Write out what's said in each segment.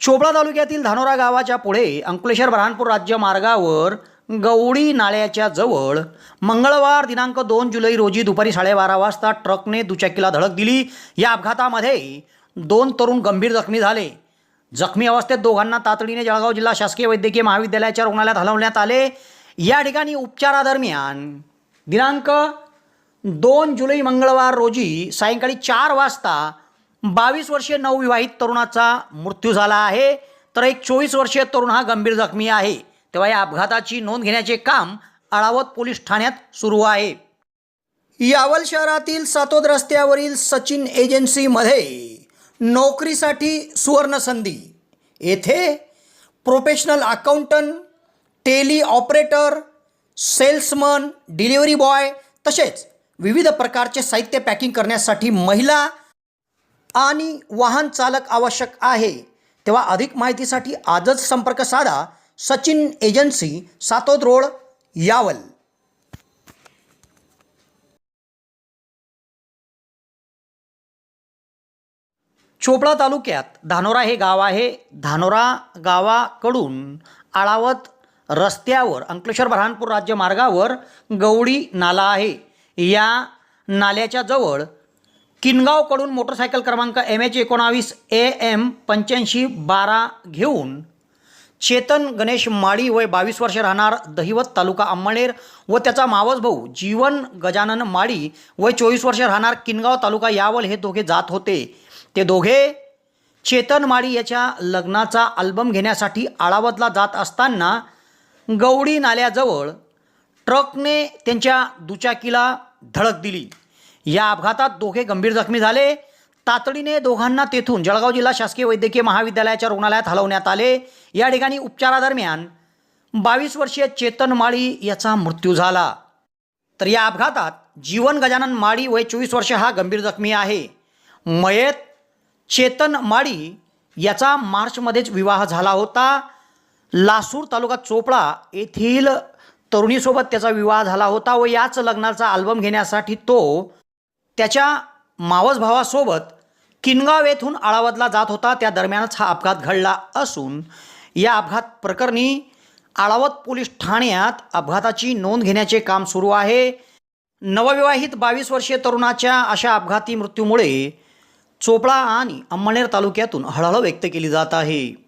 चोपडा तालुक्यातील धानोरा गावाच्या पुढे अंकलेश्वर बऱ्हाणपूर राज्य मार्गावर गवडी नाळ्याच्या जवळ मंगळवार दिनांक दोन जुलै रोजी दुपारी साडेबारा वाजता ट्रकने दुचाकीला धडक दिली. या अपघातामध्ये दोन तरुण गंभीर जखमी झाले. जखमी अवस्थेत दोघांना तातडीने जळगाव जिल्हा शासकीय वैद्यकीय महाविद्यालयाच्या रुग्णालयात हलवण्यात आले. या ठिकाणी उपचारादरम्यान दिनांक दोन जुलै मंगळवार रोजी सायंकाळी चार वाजता बावीस वर्षीय नवविवाहित तरुणाचा मृत्यू झाला आहे. तर एक चोवीस वर्षीय तरुण हा गंभीर जखमी आहे. तेव्हा या अपघाताची नोंद घेण्याचे काम अळावत पोलीस ठाण्यात सुरू आहे. यावल शहरातील सातोद रस्त्यावरील सचिन एजन्सीमध्ये नोकरीसाठी सुवर्णसंधी. येथे professional accountant tally operator salesman delivery boy तसेच विविध प्रकारचे साहित्य पॅकिंग करण्यासाठी महिला आणि वाहन चालक आवश्यक आहे. तेव्हा अधिक माहितीसाठी आजच संपर्क साधा सचिन एजन्सी सातोद रोड यावल. चोपडा तालुक्यात धानोरा हे गाव आहे. धानोरा गावाकडून आळावत रस्त्यावर अंकलेश्वर बऱ्हाणपूर राज्य मार्गावर गवडी नाला आहे. या नाल्याच्या जवळ किनगावकडून मोटरसायकल क्रमांक एम एच एकोणावीस ए एम पंच्याऐंशी बारा घेऊन चेतन गणेश माळी वय बावीस वर्ष राहणार दहिवत तालुका अंमळनेर व त्याचा मावस भाऊ जीवन गजानन माळी वय चोवीस वर्ष राहणार किनगाव तालुका यावल हे दोघे जात होते. ते दोघे चेतन माळी याच्या लग्नाचा अल्बम घेण्यासाठी आळावतला जात असताना गवडी नाल्याजवळ ट्रकने त्यांच्या दुचाकीला धडक दिली. या अपघातात दोघे गंभीर जखमी झाले. तातडीने दोघांना तेथून जळगाव जिल्हा शासकीय वैद्यकीय महाविद्यालयाच्या रुग्णालयात हलवण्यात आले. या ठिकाणी उपचारादरम्यान बावीस वर्षीय चेतन माळी याचा मृत्यू झाला. तर या अपघातात जीवन गजानन माळी वय चोवीस वर्ष हा गंभीर जखमी आहे. मयत चेतन माळी याचा मार्चमध्येच विवाह झाला होता. लासूर तालुका चोपडा येथील तरुणीसोबत त्याचा विवाह झाला होता व याच लग्नाचा अल्बम घेण्यासाठी तो त्याच्या मावस भावासोबत किनगाव येथून आळावदला जात होता. त्या दरम्यानच हा अपघात घडला असून या अपघात प्रकरणी आळावत पोलीस ठाण्यात अपघाताची नोंद घेण्याचे काम सुरू आहे. नवविवाहित बावीस वर्षीय तरुणाच्या अशा अपघाती मृत्यूमुळे चोपळा आणि अंमळनेर तालुक्यातून हळहळ व्यक्त केली जात आहे.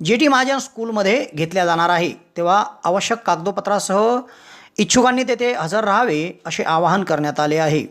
जे टी महाजन स्कूलमध्ये घेतल्या जाणार आहे तेव्हा आवश्यक कागदोपत्रासह इच्छुकांनी तेथे हजर राहावे असे आवाहन करण्यात आले आहे.